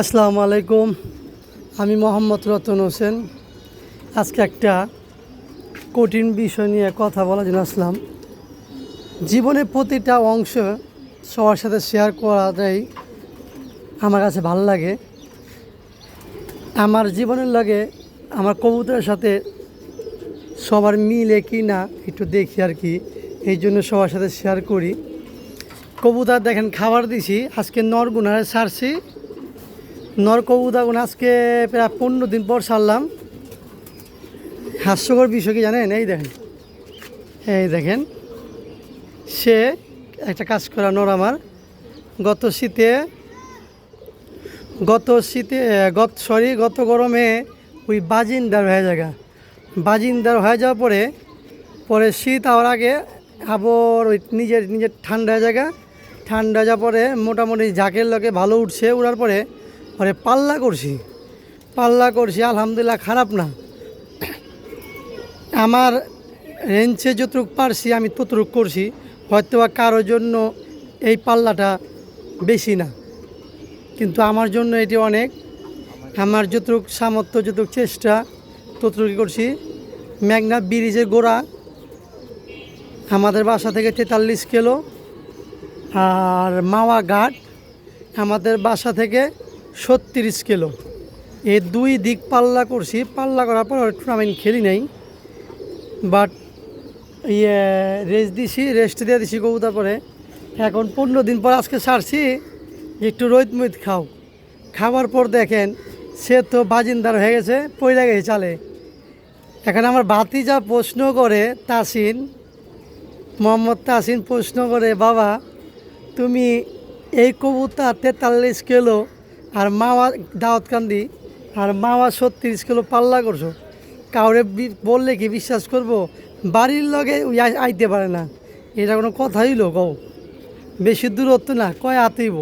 আসসালামু আলাইকুম। আমি মোহাম্মদ রতন হোসেন। আজকে একটা কঠিন বিষয় নিয়ে কথা বলার জন্য আসলাম। জীবনের প্রতিটা অংশ সবার সাথে শেয়ার করাটাই আমার কাছে ভালো লাগে। আমার জীবনের লাগে আমার কবুতরের সাথে সবার মিলে কি না একটু দেখি আর কি। এই জন্য সবার সাথে শেয়ার করি। কবুতর দেখেন, খাবার দিছি। আজকে নরগুনারে ছাড়ছি নর কবুতরগুলো আজকে প্রায় পনেরো দিন পর সারলাম। হাস্যকর বিষয় কি জানেন? এই দেখেন। এই দেখেন। সে একটা কাজ করা নর আমার। গত শীতে গত শীতে গত, সরি, গত গরমে ওই বাজিন্দার হয়ে জায়গা। বাজিন্দার হয়ে যাওয়ার পরে পরে শীত হওয়ার আগে আবার ওই নিজের নিজের ঠান্ডা জায়গা। ঠান্ডা যাওয়ার পরে মোটামুটি জাকের লোকে ভালো উঠছে। উড়ার পরে পরে পাল্লা করছি। পাল্লা করছি, আলহামদুলিল্লাহ খারাপ না। আমার রেঞ্চে যতটুক পারছি, আমি ততটুক করছি হয়তো বা কারোর জন্য এই পাল্লাটা বেশি না। কিন্তু আমার জন্য এটি অনেক। আমার যতটুক সামর্থ্য, যতটুক চেষ্টা ততটুকু করছি। মেঘনা ব্রিজের গোড়া। আমাদের বাসা থেকে তেতাল্লিশ কিলো। আর মাওয়া ঘাট। আমাদের বাসা থেকে ছত্রিশ কিলো। এই দুই দিক পাল্লা করছি, পাল্লা করার পর টুর্নামেন্ট খেলি নাই। বাট ইয়ে রেস্ট দিছি, রেস্ট দিয়ে দিছি কবুতার পরে। এখন পনেরো দিন পর আজকে ছাড়ছি, একটু রোদ মৈত খাও। খাওয়ার পর দেখেন, সে তো বাজিন্দার হয়ে গেছে পয়লা গেছে চালে। এখন আমার বাতি যা প্রশ্ন করে, তাসিন, মোহাম্মদ তাসিন প্রশ্ন করে, বাবা, তুমি এই কবুতা তেতাল্লিশ কিলো আর মাওয়া দাওয়াতকান্দি আর মাওয়া ছত্রিশ কিলো পাল্লা করছ। কাউরে বললে কি বিশ্বাস করব? বাড়ির লগে আইতে পারে না। এটা কোনো কথা হইল কও। বেশি দূরত্ব না কয় আতেইব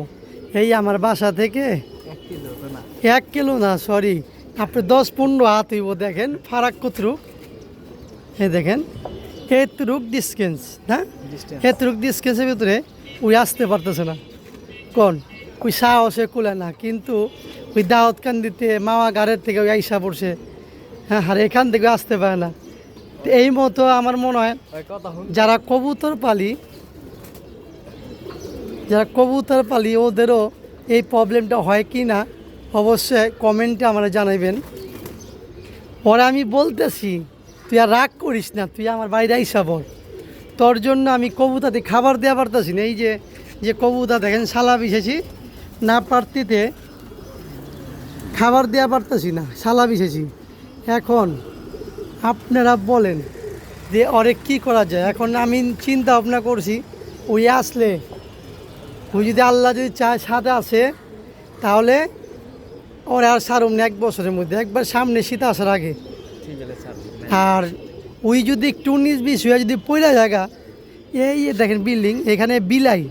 এই আমার বাসা থেকে এক কিলো না সরি আপনি দশ পনেরো হাত হইব দেখেন ফারাক কতরুক এ দেখেন এতরুক ডিস্টেন্স না এতরুক ডিস্টেন্সের ভিতরে ওই আসতে পারতেছে না। কোন? ওই সাহসে কুলে না কিন্তু ওই দাওয়াত কান্দিতে মামা গাড়ির থেকে ওই আইসা পড়ছে। হ্যাঁ আর এখান থেকে আসতে পারে না। এই মতো আমার মনে হয় যারা কবুতর পালি যারা কবুতর পালি ওদেরও এই প্রবলেমটা হয় কি না অবশ্যই কমেন্টে আমরা জানাইবেন। পরে আমি বলতেছি তুই আর রাগ করিস না তুই আমার বাইরে আইসা বল তোর জন্য আমি কবুতাতে খাবার দেওয়া পারতেছি না। এই যে যে কবুতা দেখেন সালা বিছেছি। না পারতিতে খাবার দেওয়া পারতেছি না সালা বিছেছি। এখন আপনারা বলেন যে অরে কি করা যায়? এখন আমি চিন্তা ভাবনা করছি ওই আসলে ওই যদি আল্লাহ যদি চায় সাথে আসে তাহলে ওরা আর সারুম না এক বছরের মধ্যে একবার সামনে শীত আসার আগে। আর ওই যদি একটু উনিশ বিশ হয়ে যদি পয়লা জায়গা এই দেখেন বিল্ডিং এখানে বিলাই।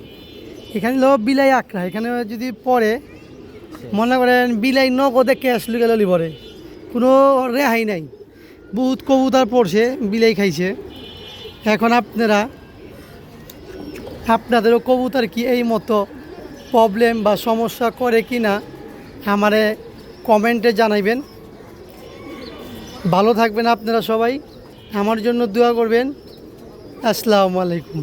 এখানে লো বিলাই আঁকড়া এখানে যদি পড়ে, মনে করেন বিলাই নগদে ক্যাশ লুকে ললি পরে কোনো রেহাই নাই। বহুত কবুতার পড়ছে, বিলাই খাইছে। এখন আপনারা, আপনাদেরও কবুতার কি এই মতো প্রবলেম বা সমস্যা করে কি না আমারে কমেন্টে জানাইবেন। ভালো থাকবেন আপনারা সবাই। আমার জন্য দোয়া করবেন। আসসালামু আলাইকুম।